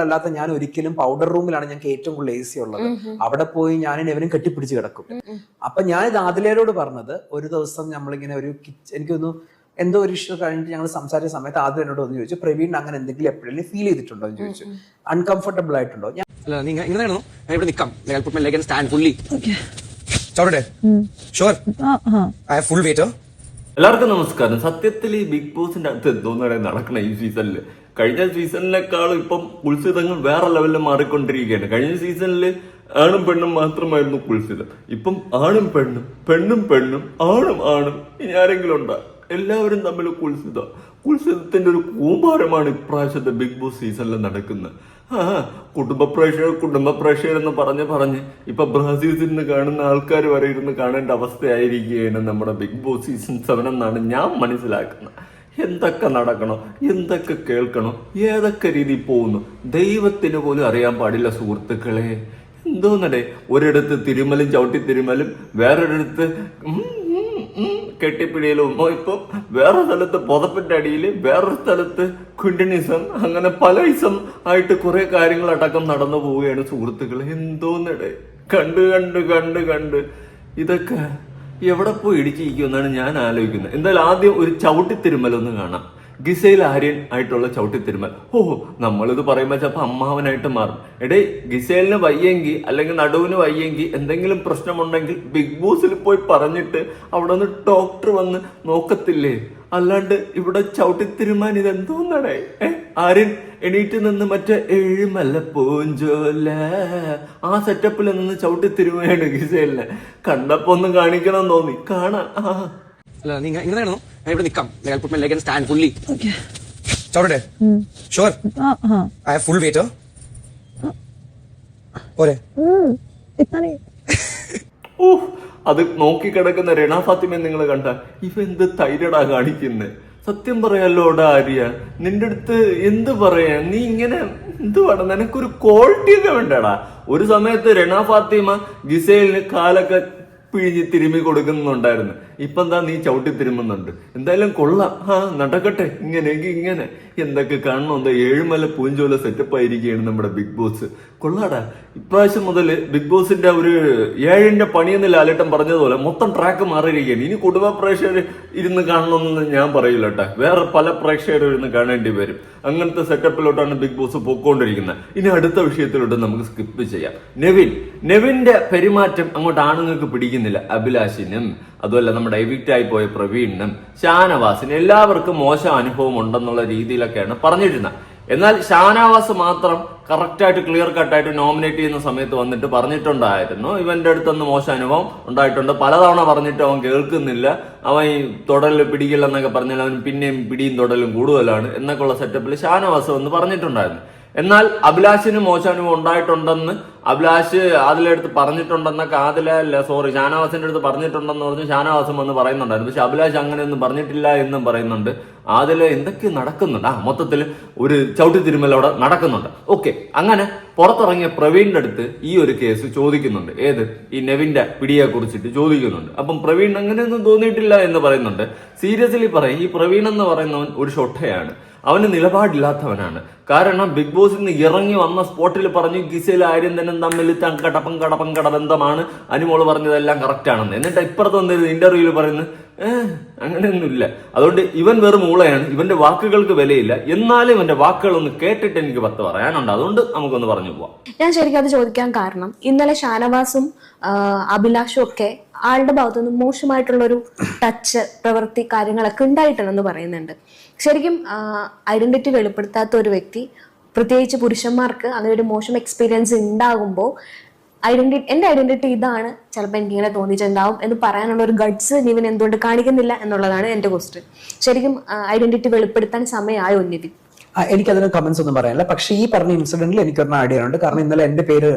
അല്ലാത്ത ഞാൻ ഒരിക്കലും പൗഡർ റൂമിലാണ് ഞങ്ങൾക്ക് ഏറ്റവും കൂടുതൽ എ സി ഉള്ളത് അവിടെ പോയി ഞാൻ എവനും കെട്ടിപ്പിടിച്ച് കിടക്കും. അപ്പൊ ഞാൻ ഇത് ആദിലേരോട് പറഞ്ഞത് ഒരു ദിവസം നമ്മളിങ്ങനെ ഒരു കിച്ച് എനിക്കൊന്ന് എന്തോ ഒരു ഇഷ്യൂ കഴിഞ്ഞിട്ട് ഞങ്ങൾ സംസാരിച്ച സമയത്ത് ആദ്യം എന്നോട് ഒന്ന് ചോദിച്ചു പ്രവീൺ അങ്ങനെ എന്തെങ്കിലും എപ്പോഴും ഫീൽ ചെയ്തിട്ടുണ്ടോ? എന്ന് ചോദിച്ചു. അൺകംഫർട്ടബിൾ ആയിട്ടുണ്ടോ? ഞാൻ ഇവിടെ നിൽക്കാം stand fully sure I full weight എല്ലാവർക്കും നമസ്കാരം. സത്യത്തിൽ ഈ ബിഗ് ബോസിന്റെ അടുത്ത് എന്തോന്നാണ് നടക്കണ ഈ സീസണിൽ കഴിഞ്ഞ സീസണിനേക്കാളും ഇപ്പം കുൽസിതങ്ങൾ വേറെ ലെവലിൽ മാറിക്കൊണ്ടിരിക്കുകയാണ്. കഴിഞ്ഞ സീസണിൽ ആണും പെണ്ണും മാത്രമായിരുന്നു കുൽസിതം. ഇപ്പം ആണും പെണ്ണും പെണ്ണും പെണ്ണും ആണും ആണും ഇനി ആരെങ്കിലും ഉണ്ടോ? എല്ലാവരും തമ്മിൽ കുൽസിതം. കുൽസിതത്തിന്റെ ഒരു കൂമ്പാരമാണ് ഇപ്രാവശ്യത്തെ ബിഗ് ബോസ് സീസണിൽ നടക്കുന്നത്. ആ കുടുംബ പ്രേക്ഷകർ കുടുംബ പ്രേക്ഷകർ എന്ന് പറഞ്ഞ് പറഞ്ഞ് ഇപ്പൊ ബ്രാസീസിൽ നിന്ന് കാണുന്ന ആൾക്കാർ വരെ ഇരുന്ന് കാണേണ്ട അവസ്ഥയായിരിക്കുകയാണ് നമ്മുടെ ബിഗ് ബോസ് സീസൺ സെവൻ എന്നാണ് ഞാൻ മനസ്സിലാക്കുന്നത്. എന്തൊക്കെ നടക്കണോ എന്തൊക്കെ കേൾക്കണോ ഏതൊക്കെ രീതി പോകുന്നു? ദൈവത്തിന് പോലും അറിയാൻ പാടില്ല സുഹൃത്തുക്കളെ. എന്തോന്നടേ ഒരിടത്ത് തിരുമലും ചവിട്ടി തിരുമലും വേറൊരിടത്ത് കെട്ടിപ്പിടിയിലും ഇപ്പം വേറെ സ്ഥലത്ത് പുതപ്പിന്റെ അടിയിൽ വേറൊരു സ്ഥലത്ത് ക്വിൻഡനിസം അങ്ങനെ പല ഇസം ആയിട്ട് കുറെ കാര്യങ്ങളടക്കം നടന്നു പോവുകയാണ് സുഹൃത്തുക്കൾ എന്തോന്നടേ. കണ്ട് കണ്ട് കണ്ട് കണ്ട്. ഇതൊക്കെ എവിടെ പോയി ഇടിച്ചിരിക്കുമെന്നാണ് ഞാൻ ആലോചിക്കുന്നത്. എന്തായാലും ആദ്യം ഒരു ചവിട്ടി തിരുമ്മലൊന്ന് കാണാം. ഗിസയിൽ ആര്യൻ ആയിട്ടുള്ള ചവിട്ടിത്തിരുമൽ. ഓ നമ്മളിത് പറയുമ്പോൾ ചിലപ്പോൾ അമ്മാവനായിട്ട് മാറും. എടേ ഗിസേലിന് വയ്യെങ്കിൽ അല്ലെങ്കിൽ നടുവിന് വയ്യെങ്കിൽ എന്തെങ്കിലും പ്രശ്നമുണ്ടെങ്കിൽ ബിഗ് ബോസിൽ പോയി പറഞ്ഞിട്ട് അവിടെ നിന്ന് ഡോക്ടർ വന്ന് നോക്കത്തില്ലേ? അല്ലാണ്ട് ഇവിടെ ചവിട്ടിത്തിരുമാൻ ഇതെന്തോന്നടേ? ഏ ആര്യൻ എണീറ്റ് നിന്ന് മറ്റേ എഴുമല്ല പൂഞ്ചോല. ആ സെറ്റപ്പിൽ നിന്ന് ചവിട്ടിത്തിരുമയാണ് ഗിസേലിനെ. കണ്ടപ്പോ ഒന്ന് കാണിക്കണം തോന്നി. കാണാം. ഞാൻ ഇവിടെ നിക്കാം I put my leg and stand fully ചവിടട്ടെ sure I have full weight പോരെ. ഓ അത് നോക്കി കിടക്കുന്ന രണ ഫാത്തിമ നിങ്ങൾ കണ്ട. ഇവ എന്ത് തൈരടാ കാണിക്കുന്നത് സത്യം പറയാലോടാ ആര്യ. നിന്റെ അടുത്ത് എന്ത് പറയാ നീ ഇങ്ങനെ എന്ത് വേണം നിനക്കൊരു ക്വാളിറ്റി ഒക്കെ വേണ്ടടാ. ഒരു സമയത്ത് രണ ഫാത്തിമ ഗിസേലിന് കാലൊക്കെ പിഴിഞ്ഞ് തിരുമ്മി കൊടുക്കുന്നുണ്ടായിരുന്നു. ഇപ്പൊ എന്താ നീ ചവിട്ടി തിരുമുന്നുണ്ട് എന്തായാലും കൊള്ളാം. ആ നടക്കട്ടെ. ഇങ്ങനെയെങ്കിൽ ഇങ്ങനെ. എന്തൊക്കെ കാണണം? എന്താ ഏഴുമല പൂഞ്ചോല സെറ്റപ്പ് ആയിരിക്കുകയാണ് നമ്മുടെ ബിഗ് ബോസ് കൊള്ളാടാ. ഇപ്രാവശ്യം മുതൽ ബിഗ് ബോസിന്റെ ഒരു ഏഴിന്റെ പണിയെന്ന് ലാലേട്ടൻ പറഞ്ഞതുപോലെ മൊത്തം ട്രാക്ക് മാറിയിരിക്കുകയാണ്. ഇനി കുടുംബ പ്രേക്ഷകർ ഇരുന്ന് കാണണമെന്ന് ഞാൻ പറയില്ല കേട്ടോ. വേറെ പല പ്രേക്ഷകരും ഇരുന്ന് കാണേണ്ടി വരും. അങ്ങനത്തെ സെറ്റപ്പിലോട്ടാണ് ബിഗ് ബോസ് പോയിക്കൊണ്ടിരിക്കുന്നത്. ഇനി അടുത്ത വിഷയത്തിലോട്ട് നമുക്ക് സ്കിപ്പ് ചെയ്യാം. നെവിൻ. നെവിന്റെ പെരുമാറ്റം അങ്ങോട്ട് ആണുങ്ങൾക്ക് പിടിക്കുന്നില്ല. അഭിലാഷിനും. അതുമല്ല നമ്മുടെ ആയി പോയ പ്രവീണിനും ഷാനവാസിനും എല്ലാവർക്കും മോശം അനുഭവം ഉണ്ടെന്നുള്ള രീതിയിലൊക്കെയാണ് പറഞ്ഞിരുന്നത് എന്നാൽ ഷാനവാസ് മാത്രം കറക്റ്റായിട്ട് ക്ലിയർ കട്ടായിട്ട് നോമിനേറ്റ് ചെയ്യുന്ന സമയത്ത് വന്നിട്ട് പറഞ്ഞിട്ടുണ്ടായിരുന്നു. ഇവന്റെ അടുത്തൊന്ന് മോശം അനുഭവം ഉണ്ടായിട്ടുണ്ട്. പലതവണ പറഞ്ഞിട്ട് അവൻ കേൾക്കുന്നില്ല. അവൻ ഈ തുടൽ പിടിക്കില്ല എന്നൊക്കെ പറഞ്ഞാൽ അവൻ പിന്നെയും പിടിയും തുടലും കൂടുതലാണ് എന്നൊക്കെയുള്ള സെറ്റപ്പിൽ ഷാനവാസ് വന്ന് പറഞ്ഞിട്ടുണ്ടായിരുന്നു. എന്നാൽ അഭിലാഷിന് മോശം അനുഭവം ഉണ്ടായിട്ടുണ്ടെന്ന് അഭിലാഷ് അതിലെടുത്ത് പറഞ്ഞിട്ടുണ്ടെന്നൊക്കെ ആദില സോറി ഷാനവാസിന്റെ അടുത്ത് പറഞ്ഞിട്ടുണ്ടെന്ന് പറഞ്ഞ് ഷാനവാസം വന്ന് പറയുന്നുണ്ടായിരുന്നു. പക്ഷെ അഭിലാഷ് അങ്ങനെയൊന്നും പറഞ്ഞിട്ടില്ല എന്നും പറയുന്നുണ്ട്. അതിൽ എന്തൊക്കെ നടക്കുന്നുണ്ട്? ആ മൊത്തത്തിൽ ഒരു ചവിട്ടി തിരുമൽ അവിടെ നടക്കുന്നുണ്ട്. ഓക്കെ അങ്ങനെ പുറത്തിറങ്ങിയ പ്രവീണിന്റെ അടുത്ത് ഈ ഒരു കേസ് ചോദിക്കുന്നുണ്ട്. ഏത്? ഈ നെവിന്റെ പിടിയെ കുറിച്ചിട്ട് ചോദിക്കുന്നുണ്ട്. അപ്പം പ്രവീൺ അങ്ങനെയൊന്നും തോന്നിയിട്ടില്ല എന്ന് പറയുന്നുണ്ട്. സീരിയസ്ലി പറയും ഈ പ്രവീൺ എന്ന് പറയുന്നവൻ ഒരു ഷൊട്ടയാണ്. അവന് നിലപാടില്ലാത്തവനാണ്. കാരണം ബിഗ് ബോസിൽ നിന്ന് ഇറങ്ങി വന്ന സ്പോട്ടിൽ പറഞ്ഞു ഗിസയിൽ ആര്യം തന്നെ തമ്മിൽ കടപ്പം കടപ്പം കടബന്ധമാണ്. അനുമോൾ പറഞ്ഞതെല്ലാം കറക്റ്റാണെന്ന് എന്നിട്ട് ഇപ്പുറത്ത് വന്നിരുന്ന ഇന്റർവ്യൂവിൽ പറയുന്നത് ഏഹ് അങ്ങനെയൊന്നുമില്ല. അതുകൊണ്ട് ഇവൻ വെറും മൂളയാണ് ഇവന്റെ വാക്കുകൾക്ക് വിലയില്ല. എന്നാലും ഇവന്റെ വാക്കുകൾ ഒന്ന് കേട്ടിട്ട് എനിക്ക് പത്ത് പറയാനുണ്ട്. അതുകൊണ്ട് നമുക്കൊന്ന് പറഞ്ഞു പോവാം. ഞാൻ ശരിക്കും അത് ചോദിക്കാൻ കാരണം ഇന്നലെ ഷാനവാസും അഭിലാഷും ഒക്കെ ആളുടെ ഭാഗത്തുനിന്ന് മോശമായിട്ടുള്ള ഒരു ടച്ച് പ്രവൃത്തി കാര്യങ്ങളൊക്കെ ഉണ്ടായിട്ടുണ്ടെന്ന് പറയുന്നുണ്ട്. ശരിക്കും ഐഡന്റിറ്റി വെളിപ്പെടുത്താത്ത ഒരു വ്യക്തി പ്രത്യേകിച്ച് പുരുഷന്മാർക്ക് അങ്ങനെ ഒരു മോശം എക്സ്പീരിയൻസ് ഉണ്ടാകുമ്പോൾ ഐഡന്റിറ്റി എന്റെ ഐഡന്റിറ്റി ഇതാണ് ചിലപ്പോൾ എനിക്ക് ഇങ്ങനെ തോന്നിയിട്ടുണ്ടാവും എന്ന് പറയാനുള്ള ഒരു ഗഡ്സ് നിവിൻ എന്തുകൊണ്ട് കാണിക്കുന്നില്ല എന്നുള്ളതാണ് എന്റെ ക്വസ്റ്റ്യൻ ശരിക്കും ഐഡന്റിറ്റി വെളിപ്പെടുത്താൻ സമയമായോ നിവിൻ എനിക്കതിന് കമന്റ്സ് ഒന്നും പറയാനില്ല. പക്ഷേ ഈ പറഞ്ഞ ഇൻസിഡന്റിൽ എനിക്കൊരെണ്ണം ഐഡിയ ഉണ്ട്. കാരണം ഇന്നലെ എന്റെ പേര്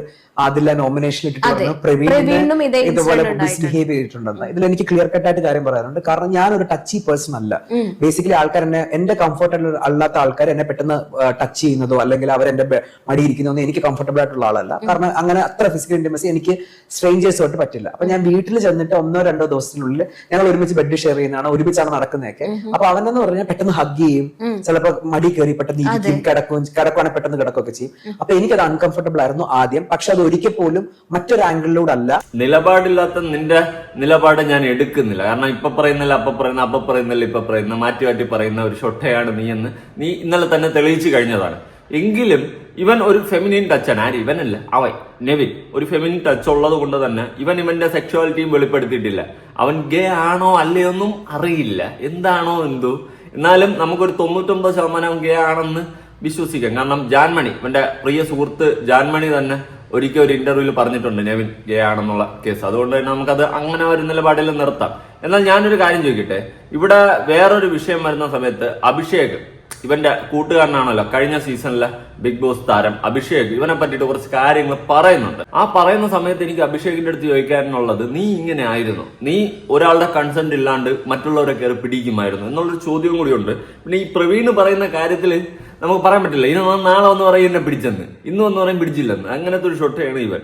ആദില്ല നോമിനേഷൻ ഇട്ടിട്ട് ഇതേ ഇതുപോലെ മിസ്ബിഹേവ് ചെയ്തിട്ടുണ്ടെന്ന്. ഇതിൽ എനിക്ക് ക്ലിയർ കട്ട് ആയിട്ട് കാര്യം പറയാനുണ്ട്. കാരണം ഞാൻ ഒരു ടച്ചി പേഴ്സൺ അല്ല ബേസിക്കലി ആൾക്കാർ എന്നെ എന്റെ കംഫർട്ടബിൾ അല്ലാത്ത ആൾക്കാർ എന്നെ പെട്ടെന്ന് ടച്ച് ചെയ്യുന്നതോ അല്ലെങ്കിൽ അവർ എന്റെ മടിയിരിക്കുന്നതോ എനിക്ക് കംഫർട്ടബിൾ ആയിട്ടുള്ള ആളല്ല. കാരണം അങ്ങനെ അത്ര ഫിസിക്കൽ ഇന്റിമസി എനിക്ക് സ്ട്രേഞ്ചേഴ്സ് തൊട്ട് പറ്റില്ല. അപ്പൊ ഞാൻ വീട്ടിൽ ചെന്നിട്ട് ഒന്നോ രണ്ടോ ദിവസത്തിനുള്ളിൽ ഞങ്ങൾ ഒരുമിച്ച് ബെഡ് ഷെയർ ചെയ്യുന്നതാണ് ഒരുമിച്ചാണ് നടക്കുന്നതൊക്കെ. അപ്പൊ അവനെന്ന് പറഞ്ഞാൽ പെട്ടെന്ന് ഹഗ് ചെയ്യും. ചിലപ്പോൾ മടി കയറി പെട്ടെന്ന് ഇരിക്കും കിടക്കും കിടക്കുവാണെങ്കിൽ പെട്ടെന്ന് കിടക്കുകയൊക്കെ ചെയ്യും. അപ്പൊ എനിക്കത് അൺകംഫർട്ടബിൾ ആയിരുന്നു ആദ്യം. പക്ഷെ അത് ഒരിക്കൽ പോലും മറ്റൊരു ആംഗിളിലൂടെ അല്ല. നിലപാടില്ലാത്ത നിന്റെ നിലപാട് ഞാൻ എടുക്കുന്നില്ല. കാരണം ഇപ്പൊ പറയുന്നില്ല അപ്പൊ പറയുന്ന അപ്പൊ പറയുന്നില്ല ഇപ്പൊ പറയുന്ന മാറ്റി മാറ്റി പറയുന്ന ഒരു ഷൊട്ടയാണ് നീ എന്ന് നീ ഇന്നലെ തന്നെ തെളിയിച്ചു കഴിഞ്ഞതാണ്. എങ്കിലും ഇവൻ ഒരു ഫെമിനിൻ ടച്ചാണ് ആര്? ഇവനല്ല. അവൻ. നെവിൻ. ഒരു ഫെമിനിൻ ടച്ച് ഉള്ളത് കൊണ്ട് തന്നെ ഇവൻ ഇവന്റെ സെക്ഷുവാലിറ്റിയും വെളിപ്പെടുത്തിയിട്ടില്ല. അവൻ ഗേ ആണോ അല്ലയൊന്നും അറിയില്ല. എന്താണോ എന്തോ എന്നാലും നമുക്കൊരു തൊണ്ണൂറ്റൊമ്പത് ശതമാനം ഗേ ആണെന്ന് വിശ്വസിക്കാം. കാരണം ജാൻമണി ഇവന്റെ പ്രിയ സുഹൃത്ത് ജാൻമണി തന്നെ ഒരിക്കൽ ഒരു ഇന്റർവ്യൂവിൽ പറഞ്ഞിട്ടുണ്ട് നെവിൻ ഗേ ആണെന്നുള്ള കേസ്. അതുകൊണ്ട് തന്നെ നമുക്കത് അങ്ങനെ ഒരു നിലപാടിൽ നിർത്താം. എന്നാൽ ഞാനൊരു കാര്യം ചോദിക്കട്ടെ? ഇവിടെ വേറൊരു വിഷയം വരുന്ന സമയത്ത് അഭിഷേക് ഇവന്റെ കൂട്ടുകാരനാണല്ലോ കഴിഞ്ഞ സീസണിലെ ബിഗ് ബോസ് താരം അഭിഷേക്. ഇവനെ പറ്റിയിട്ട് കുറച്ച് കാര്യങ്ങൾ പറയുന്നുണ്ട്. ആ പറയുന്ന സമയത്ത് എനിക്ക് അഭിഷേകിന്റെ അടുത്ത് ചോദിക്കാനുള്ളത് നീ ഇങ്ങനെ ആയിരുന്നു. നീ ഒരാളുടെ കൺസെന്റ് ഇല്ലാണ്ട് മറ്റുള്ളവരെ കയറി പിടിക്കുമായിരുന്നു. എന്നുള്ളൊരു ചോദ്യം കൂടിയുണ്ട്. പിന്നെ ഈ പ്രവീൺ പറയുന്ന കാര്യത്തിൽ നമുക്ക് പറയാൻ പറ്റില്ല. ഇന്ന് നാളെ ഒന്ന് പറയും എന്നെ പിടിച്ചെന്ന്. ഇന്ന് ഒന്ന് പറയും പിടിച്ചില്ലെന്ന്. അങ്ങനത്തെ ഒരു ഷൊട്ടയാണ് ഇവൻ.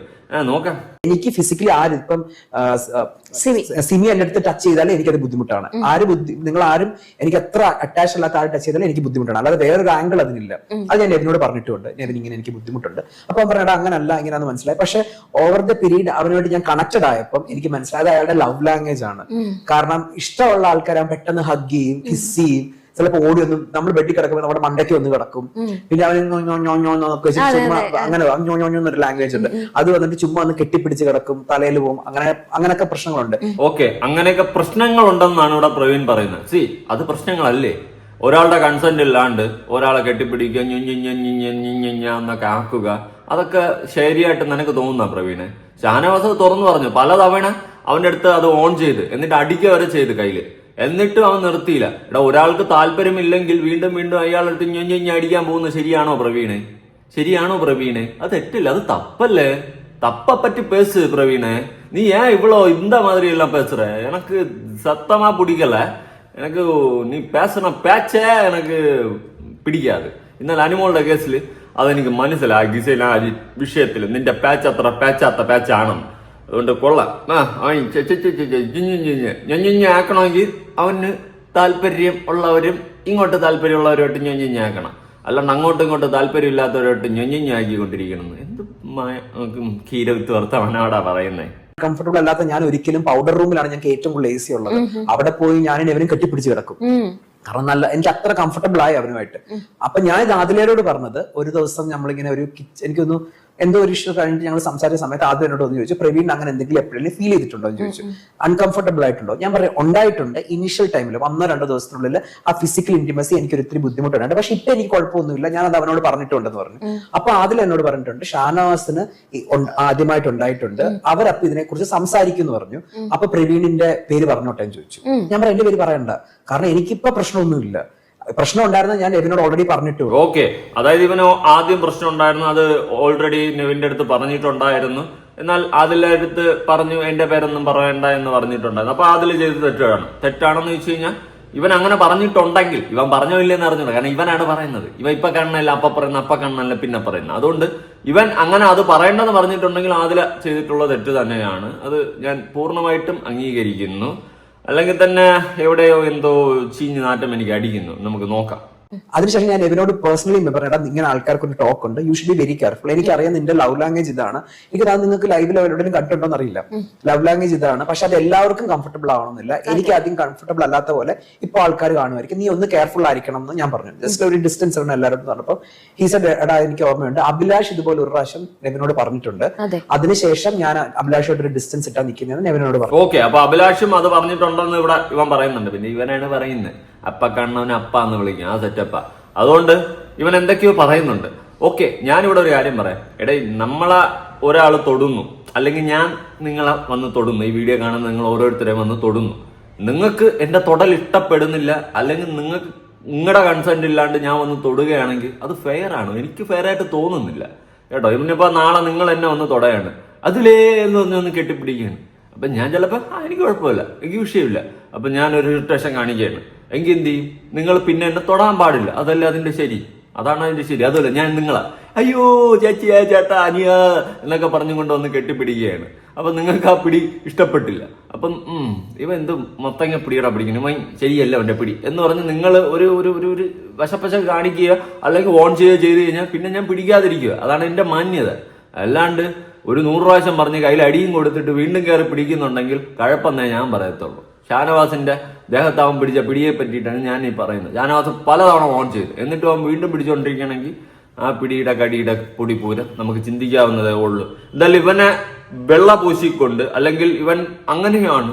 നോക്കാം. എനിക്ക് ഫിസിക്കലി ആര് ഇപ്പം സിമി. എന്റെ അടുത്ത് ടച്ച് ചെയ്താലേ എനിക്കത് ബുദ്ധിമുട്ടാണ്. ആര് ബുദ്ധി നിങ്ങൾ ആരും എനിക്ക് എത്ര അറ്റാച്ച് അല്ലാത്ത ആര് ടച്ച് ചെയ്താലും എനിക്ക് ബുദ്ധിമുട്ടാണ്. അല്ലാതെ വേറൊരു ആംഗിൾ അതിനില്ല. അത് ഞാൻ നെവിനോട് പറഞ്ഞിട്ടുണ്ട്. നെവിൻ ഇങ്ങനെ എനിക്ക് ബുദ്ധിമുട്ടുണ്ട്. അപ്പൊ അവൻ പറഞ്ഞാൽ അങ്ങനല്ല ഇങ്ങനെയാന്ന് മനസ്സിലായി. പക്ഷെ ഓവർ ദ പീരീഡ് അവനുവേണ്ടി ഞാൻ കണക്റ്റഡ് ആയപ്പം എനിക്ക് മനസ്സിലായത് അയാളുടെ ലവ് ലാംഗ്വേജ് ആണ്. കാരണം ഇഷ്ടമുള്ള ആൾക്കാരെ അവൻ പെട്ടെന്ന് ഹഗ് ചെയ്യും കിസ് ചെയ്യും. ചിലപ്പോ ഓടി ഒന്ന് നമ്മൾ ബെഡിൽ കിടക്കുമ്പോൾ നമ്മുടെ മണ്ടയ്ക്ക് ഒന്ന് കിടക്കും. പിന്നെ അവന് അങ്ങനെ ഒരു ലാംഗ്വേജ് ഉണ്ട്. അത് വന്നിട്ട് ചുമ്മാ ഒന്ന് കെട്ടിപ്പിടിച്ച് കിടക്കും തലയിൽ പോകും. അങ്ങനെ അങ്ങനെയൊക്കെ പ്രശ്നങ്ങളുണ്ട്. ഓക്കെ അങ്ങനെയൊക്കെ പ്രശ്നങ്ങൾ ഉണ്ടെന്നാണ് ഇവിടെ പ്രവീൺ പറയുന്നത്. സി അത് പ്രശ്നങ്ങളല്ലേ? ഒരാളുടെ കൺസെന്റ് ഇല്ലാണ്ട് ഒരാളെ കെട്ടിപ്പിടിക്കുക എന്നൊക്കെ ആക്കുക. അതൊക്കെ ശരിയായിട്ട് നിനക്ക് തോന്നുന്ന പ്രവീണ്? ഷാനവാസ് തുറന്നു പറഞ്ഞു. പല തവണ അവന്റെ അടുത്ത് അത് ഓൺ ചെയ്ത് എന്നിട്ട് അടിക്കുക വരെ ചെയ്ത് കയ്യിൽ. എന്നിട്ടും അവൻ നിർത്തിയില്ല എടാ ഒരാൾക്ക് താല്പര്യമില്ലെങ്കിൽ വീണ്ടും വീണ്ടും അയാളടുത്ത് ഞു ഞു ഞു അടിക്കാൻ പോകുന്നത് ശരിയാണോ പ്രവീണ് ശരിയാണോ പ്രവീണ് അത് തെറ്റില്ല അത് തപ്പല്ലേ தப்ப பற்றி பேசு பிரவீனு நீ ஏன் இவ்வளோ இந்த மாதிரி எல்லாம் பேசுற எனக்கு சத்தமா பிடிக்கல எனக்கு நீ பேசுன பேச்சே எனக்கு പിടിക്കാതെ എന്നാൽ അനുമോളുടെ കേസിൽ അതെനിക്ക് മനസ്സിലായി ഗിസൈല വിഷയത്തിൽ നിന്റെ പാച്ച് അത്ര പാച്ചാത്ത പാച്ചാണെന്ന് അതുകൊണ്ട് കൊള്ളാം ആ അവൻ ചെ- ചെ- ചെ- ചെ- ചെ- ജിഞ്ഞ് ജിഞ്ഞ് ഞഞ്ഞിഞ്ഞ് ആക്കണമെങ്കിൽ അവന് താല്പര്യം ഉള്ളവരും ഇങ്ങോട്ട് താല്പര്യമുള്ളവരുമായിട്ട് ഞൊഞ്ഞിഞ്ഞാക്കണം അല്ലാണ്ട് അങ്ങോട്ടും ഇങ്ങോട്ടും താല്പര്യമില്ലാത്തവരുമായിട്ട് ഞൊഞ്ഞിഞ്ഞാക്കിക്കൊണ്ടിരിക്കണം എന്ത് മായ- ഉം, ക്ഷീര വിത്ത് വർത്തമാനാടാ പറയുന്നേ കംഫർട്ടബിൾ അല്ലാത്ത ഞാൻ ഒരിക്കലും പൗഡർ റൂമിലാണ് ഞങ്ങൾക്ക് ഏറ്റവും കൂടുതൽ എ സി ഉള്ളത് അവിടെ പോയി ഞാൻ എവരും കെട്ടിപ്പിടിച്ച് കിടക്കും കാരണം നല്ല എനിക്ക് അത്ര കംഫർട്ടബിൾ ആയി അവനുമായിട്ട് അപ്പൊ ഞാൻ ഇത് ആദിലയോട് പറഞ്ഞത് ഒരു ദിവസം നമ്മളിങ്ങനെ ഒരു കിച്ചൺ എനിക്കൊന്ന് എന്തോ ഒരു ഇഷ്യൂ കഴിഞ്ഞിട്ട് ഞങ്ങൾ സംസാരിച്ച സമയത്ത് ആദ്യം എന്നോട് ഒന്ന് ചോദിച്ചു പ്രവീൺ അങ്ങനെ എന്തെങ്കിലും എപ്പോഴെങ്കിലും ഫീൽ ചെയ്തിട്ടുണ്ടോ? എന്ന് ചോദിച്ചു. അൺകംഫർട്ടബിൾ ആയിട്ടുണ്ടോ? ഞാൻ പറയാം ഉണ്ടായിട്ടുണ്ട്. ഇനിഷ്യൽ ടൈമിൽ ഒന്നോ രണ്ടോ ദിവസത്തിനുള്ളിൽ ആ ഫിസിക്കൽ ഇന്റിമസി എനിക്ക് ഒത്തിരി ബുദ്ധിമുട്ടുണ്ട് പക്ഷെ ഇപ്പൊ എനിക്ക് കുഴപ്പമൊന്നുമില്ല. ഞാൻ അത് അവനോട് പറഞ്ഞിട്ടുണ്ടെന്ന് പറഞ്ഞു. അപ്പൊ അതിൽ എന്നോട് പറഞ്ഞിട്ടുണ്ട് ഷാനവാസിന് ആദ്യമായിട്ട് ഉണ്ടായിട്ടുണ്ട്. അവരപ്പൊ ഇതിനെക്കുറിച്ച് സംസാരിക്കുന്നു പറഞ്ഞു. അപ്പൊ പ്രവീണിന്റെ പേര് പറഞ്ഞോട്ടെ എന്ന് ചോദിച്ചു. ഞാൻ പറയാം എന്റെ പേര് പറയണ്ട. കാരണം എനിക്കിപ്പോ പ്രശ്നമൊന്നുമില്ല. പ്രശ്നം ഉണ്ടായിരുന്ന ഞാൻ നെവിനോട് ഓൾറെഡി പറഞ്ഞിട്ടു ഓക്കെ അതായത് ഇവന് ആദ്യം പ്രശ്നം ഉണ്ടായിരുന്നു അത് ഓൾറെഡി നെവിന്റെ അടുത്ത് പറഞ്ഞിട്ടുണ്ടായിരുന്നു. എന്നാൽ അതിലടുത്ത് പറഞ്ഞു എന്റെ പേരൊന്നും പറയണ്ട എന്ന് പറഞ്ഞിട്ടുണ്ടായിരുന്നു. അപ്പൊ അതിൽ ചെയ്ത് തെറ്റാണ്. തെറ്റാണെന്ന് വെച്ച് കഴിഞ്ഞാൽ ഇവൻ അങ്ങനെ പറഞ്ഞിട്ടുണ്ടെങ്കിൽ ഇവൻ പറഞ്ഞോ ഇല്ലെന്ന് അറിഞ്ഞില്ല കാരണം ഇവനാണ് പറയുന്നത്. ഇവ ഇപ്പൊ കണ്ണല്ല അപ്പ പറയുന്ന അപ്പ കണ്ണല്ല പിന്നെ പറയുന്നത് അതുകൊണ്ട് ഇവൻ അങ്ങനെ അത് പറയേണ്ടെന്ന് പറഞ്ഞിട്ടുണ്ടെങ്കിൽ അതിൽ ചെയ്തിട്ടുള്ള തെറ്റ് തന്നെയാണ്. അത് ഞാൻ പൂർണമായിട്ടും അംഗീകരിക്കുന്നു. അല്ലെങ്കിൽ തന്നെ എവിടെയോ എന്തോ ചീഞ്ഞ് നാറ്റം എനിക്ക് അടിക്കുന്നു. നമുക്ക് നോക്കാം. അതിനുശേഷം ഞാൻ എവിനോട് പേഴ്സണലി പറഞ്ഞാ ഇങ്ങനെ ആൾക്കാർക്ക് ഒരു ടോക്ക് ഉണ്ട്. You should be very careful എനിക്കറിയാം നിന്റെ ലവ് ലാംഗ്വേജ് ഇതാണ്. എനിക്ക് അത് നിങ്ങൾക്ക് ലൈവിൽ എവിടെയും കണ്ടിട്ടുണ്ടോ അറിയില്ല ലവ് ലാംഗ്വേജ് ഇതാണ്. പക്ഷെ അത് എല്ലാവർക്കും കംഫർട്ടബിൾ ആവണമെന്നില്ല. എനിക്ക് ആദ്യം കംഫർട്ടബിൾ അല്ലാത്ത പോലെ ഇപ്പൊ ആൾക്കാർ കാണുമായിരിക്കും. നീ ഒന്ന് കെയർഫുൾ ആയിരിക്കണം എന്ന് ഞാൻ പറഞ്ഞു. ജസ്റ്റ് ഒരു ഡിസ്റ്റൻസ് ആണ് എല്ലാവരും പറഞ്ഞപ്പോൾ ഹീസ് സെഡ് എടാ എനിക്ക് ഓർമ്മയുണ്ട്. അഭിലാഷ് ഇതുപോലെ ഒരു പ്രാവശ്യം നെവിനോട് പറഞ്ഞിട്ടുണ്ട്. അതെ. അതിനുശേഷം ഞാൻ അഭിലാഷോട്ട് ഒരു ഡിസ്റ്റൻസ് ഇട്ടാ നിൽക്കുന്നത് നെവിനോട് പറഞ്ഞു. ഓക്കെ അപ്പൊ അഭിലാഷും അത് പറഞ്ഞിട്ടുണ്ടെന്ന് ഇവിടെ ഇവൻ പറയുന്നുണ്ട്. പിന്നെ ഇവനാണ് പറയുന്നത്. അപ്പ കണ്ണവനെ അപ്പ എന്ന് വിളിക്കും. ആ സെറ്റപ്പ. അതുകൊണ്ട് ഇവൻ എന്തൊക്കെയോ പറയുന്നുണ്ട്. ഓക്കെ ഞാനിവിടെ ഒരു കാര്യം പറയാം. എടേ നമ്മളെ ഒരാൾ തൊടുന്നു. അല്ലെങ്കിൽ ഞാൻ നിങ്ങളെ വന്ന് തൊടുന്നു. ഈ വീഡിയോ കാണുന്ന നിങ്ങൾ ഓരോരുത്തരെയും വന്ന് തൊടുന്നു. നിങ്ങൾക്ക് എന്റെ തൊടൽ ഇഷ്ടപ്പെടുന്നില്ല അല്ലെങ്കിൽ നിങ്ങൾക്ക് നിങ്ങളുടെ കൺസെന്റ് ഇല്ലാണ്ട് ഞാൻ വന്ന് തൊടുകയാണെങ്കിൽ അത് ഫെയർ ആണ്. എനിക്ക് ഫെയർ ആയിട്ട് തോന്നുന്നില്ല. കേട്ടോ ഇവനിപ്പോ നാളെ നിങ്ങൾ എന്നെ വന്ന് തൊടയാണ്. അതിലേ എന്ന് ഒന്ന് ഒന്ന് കെട്ടിപ്പിടിക്കുകയാണ്. അപ്പൊ ഞാൻ ചിലപ്പോ എനിക്ക് കുഴപ്പമില്ല. എനിക്ക് വിഷയമില്ല. അപ്പൊ ഞാൻ ഒരു ഇറിറ്റേഷൻ കാണിക്കുകയാണ്. എങ്കിൽ എന്ത് ചെയ്യും? നിങ്ങൾ പിന്നെ എന്നെ തൊടാൻ പാടില്ല. അതല്ല അതിന്റെ ശരി. അതാണ് അതിന്റെ ശരി. അതല്ല ഞാൻ നിങ്ങളാ. അയ്യോ ചേച്ചിയാ ചേട്ടാ അനിയ എന്നൊക്കെ പറഞ്ഞുകൊണ്ട് വന്ന് കെട്ടിപ്പിടിക്കുകയാണ്. അപ്പൊ നിങ്ങൾക്ക് ആ പിടി ഇഷ്ടപ്പെട്ടില്ല. അപ്പം ഇവ എന്ത് മൊത്തങ്ങ പിടിയടാ പിടിക്കുന്നു ശരിയല്ല അവന്റെ പിടി. എന്ന് പറഞ്ഞ് നിങ്ങൾ ഒരു ഒരു ഒരു ഒരു വശപ്പശ കാണിക്കുക അല്ലെങ്കിൽ ഓൺ ചെയ്യുക ചെയ്ത് കഴിഞ്ഞാൽ പിന്നെ ഞാൻ പിടിക്കാതിരിക്കുക. അതാണ് എന്റെ മാന്യത. അല്ലാണ്ട് ഒരു നൂറ് പ്രാവശ്യം പറഞ്ഞ് കയ്യിൽ അടിയും കൊടുത്തിട്ട് വീണ്ടും കയറി പിടിക്കുന്നുണ്ടെങ്കിൽ കഴപ്പെന്നേ ഞാൻ പറയത്തുള്ളൂ. ഷാനവാസിന്റെ ദേഹത്താവൻ പിടിച്ച പിടിയെ പറ്റിയിട്ടാണ് ഞാൻ ഈ പറയുന്നത്. ഞാൻ അത് പലതവണ ഓൺ ചെയ്തു. എന്നിട്ടും അവൻ വീണ്ടും പിടിച്ചുകൊണ്ടിരിക്കുകയാണെങ്കിൽ ആ പിടിയുടെ കടിയുടെ പൊടി പൊടിപ്പൂരം നമുക്ക് ചിന്തിക്കാവുന്നതേ ഉള്ളൂ. എന്തായാലും ഇവനെ വെള്ള പൂശിക്കൊണ്ട് അല്ലെങ്കിൽ ഇവൻ അങ്ങനെയാണ്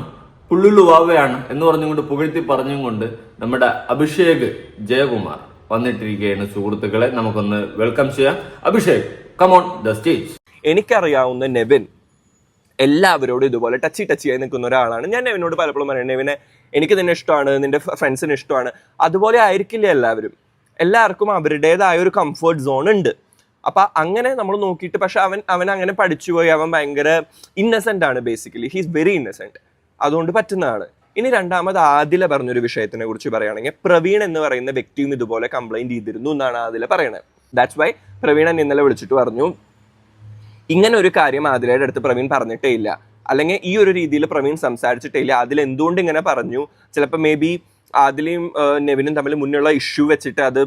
പുള്ളുള്ളു വാവയാണ് എന്ന് പറഞ്ഞുകൊണ്ട് പുകഴ്ത്തി പറഞ്ഞും കൊണ്ട് നമ്മുടെ അഭിഷേക് ജയകുമാർ വന്നിട്ടിരിക്കുകയാണ്. സുഹൃത്തുക്കളെ നമുക്കൊന്ന് വെൽക്കം ചെയ്യാം. അഭിഷേക് കമോൺ ദ സ്റ്റേജ് എനിക്കറിയാവുന്ന നെവിൻ എല്ലാവരോടും ഇതുപോലെ ടച്ചി ടച്ച് ചെയ്യാൻ നിൽക്കുന്ന ഒരാളാണ്. ഞാൻ നെവിനോട് പലപ്പോഴും പറയുന്നത് നെവിനെ എനിക്ക് നിന്നെ ഇഷ്ടമാണ് നിന്റെ ഫ്രണ്ട്സിന് ഇഷ്ടമാണ്. അതുപോലെ ആയിരിക്കില്ല എല്ലാവരും. എല്ലാവർക്കും അവരുടേതായ ഒരു കംഫർട്ട് സോൺ ഉണ്ട്. അപ്പൊ അങ്ങനെ നമ്മൾ നോക്കിയിട്ട് പക്ഷെ അവൻ അവൻ അങ്ങനെ പഠിച്ചു പഠിച്ചുപോയി അവൻ ഭയങ്കര ഇന്നസെന്റ് ആണ് ബേസിക്കലി ഹീസ് വെരി ഇന്നസെന്റ് അതുകൊണ്ട് പറ്റുന്നതാണ് ഇനി രണ്ടാമത് ആദില പറഞ്ഞൊരു വിഷയത്തിനെ കുറിച്ച് പറയുകയാണെങ്കിൽ പ്രവീൺ എന്ന് പറയുന്ന വ്യക്തിയും ഇതുപോലെ കംപ്ലൈന്റ് ചെയ്തിരുന്നു എന്നാണ് ആദില പറയുന്നത് ദാറ്റ്സ് വൈ പ്രവീണൻ ഇന്നലെ വിളിച്ചിട്ട് പറഞ്ഞു ഇങ്ങനെ ഒരു കാര്യം ആദിലയുടെ അടുത്ത് പ്രവീൺ പറഞ്ഞിട്ടേ ഇല്ല. അല്ലെങ്കിൽ ഈ ഒരു രീതിയിൽ പ്രവീൺ സംസാരിച്ചിട്ടില്ല. അതിൽ എന്തുകൊണ്ട് ഇങ്ങനെ പറഞ്ഞു? ചിലപ്പോൾ മേ ബി ആദിലയും നെവിനും തമ്മിൽ മുന്നുള്ള ഇഷ്യൂ വെച്ചിട്ട് അത്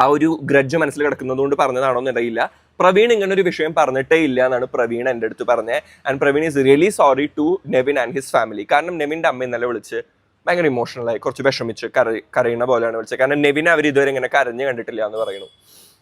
ആ ഒരു ഗ്രഡ്ജ് മനസ്സിൽ കിടക്കുന്നത് കൊണ്ട് പറഞ്ഞതാണോ എന്നറിയില്ല. പ്രവീൺ ഇങ്ങനെ ഒരു വിഷയം പറഞ്ഞിട്ടേ ഇല്ല എന്നാണ് പ്രവീൺ എന്റെ അടുത്ത് പറഞ്ഞത്. And Praveen is really sorry to Nevin and his family കാരണം നെവിന്റെ അമ്മ ഇന്നലെ വിളിച്ച് ഭയങ്കര ഇമോഷണലായി കുറച്ച് വിഷമിച്ച് കര കരയുന്ന പോലെയാണ് വിളിച്ചത്. കാരണം നെവിൻ അവർ ഇതുവരെ ഇങ്ങനെ കരഞ്ഞ് കണ്ടിട്ടില്ല എന്ന് പറയുന്നു.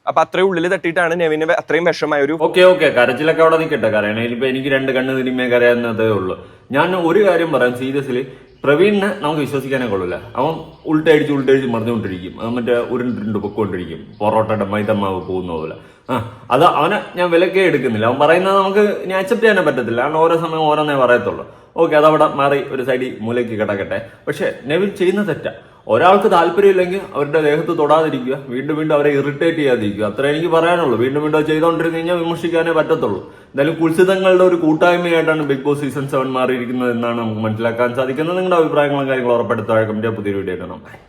അപ്പൊ അത്രയും ഉള്ളിൽ തട്ടിയിട്ടാണ് നെവിന് അത്രയും വിഷമായ ഒരു ഓക്കെ ഓക്കെ. കരച്ചിലൊക്കെ അവിടെ നിൽക്കട്ടെ കരയണേ. ഇപ്പൊ എനിക്ക് രണ്ട് കണ്ണ് തിരുമ്മേ കരയാന്നതേ ഉള്ളൂ. ഞാൻ ഒരു കാര്യം പറയാം. സീരിയസ്ലി പ്രവീണിനെ നമുക്ക് വിശ്വസിക്കാനേ കൊള്ളില്ല അവൻ ഉൾട്ടടിച്ച് ഉൾട്ടടിച്ച് മറിഞ്ഞുകൊണ്ടിരിക്കും. മറ്റേ ഉരുണ്ടിട്ടുണ്ട് പൊക്കോണ്ടിരിക്കും. പൊറോട്ടയുടെ മൈദമാവ് പോകുന്ന പോലെ. ആ അത് അവനെ ഞാൻ വിലക്കേ എടുക്കുന്നില്ല. അവൻ പറയുന്നത് നമുക്ക് ഇനി അക്സെപ്റ്റ് ചെയ്യാനേ പറ്റത്തില്ല. കാരണം ഓരോ സമയം ഓരോന്നേ പറയത്തുള്ളൂ. ഓക്കെ അതവിടെ മാറി ഒരു സൈഡിൽ മൂലയ്ക്ക് കിടക്കട്ടെ. പക്ഷെ നെവിൽ ചെയ്യുന്ന തെറ്റാ. ഒരാൾക്ക് താല്പര്യമില്ലെങ്കിൽ അവരുടെ ദേഹത്ത് തൊടാതിരിക്കുക വീണ്ടും വീണ്ടും അവരെ ഇറിറ്റേറ്റ് ചെയ്യാതിരിക്കുക. അത്ര എനിക്ക് പറയാനുള്ളൂ. വീണ്ടും വീണ്ടും ചെയ്തുകൊണ്ടിരുന്നു കഴിഞ്ഞാൽ വിമർശിക്കാനേ പറ്റത്തുള്ളൂ. എന്തായാലും കുൽസിതങ്ങളുടെ ഒരു കൂട്ടായ്മയായിട്ടാണ് ബിഗ് ബോസ് സീസൺ സെവൻ മാറിയിരിക്കുന്നത് എന്നാണ് നമുക്ക് മനസ്സിലാക്കാൻ സാധിക്കുന്നത്. നിങ്ങളുടെ അഭിപ്രായങ്ങളും കാര്യങ്ങളും ഉറപ്പെടുത്താൻ പുതിയൊരു വീഡിയോ കാണാം.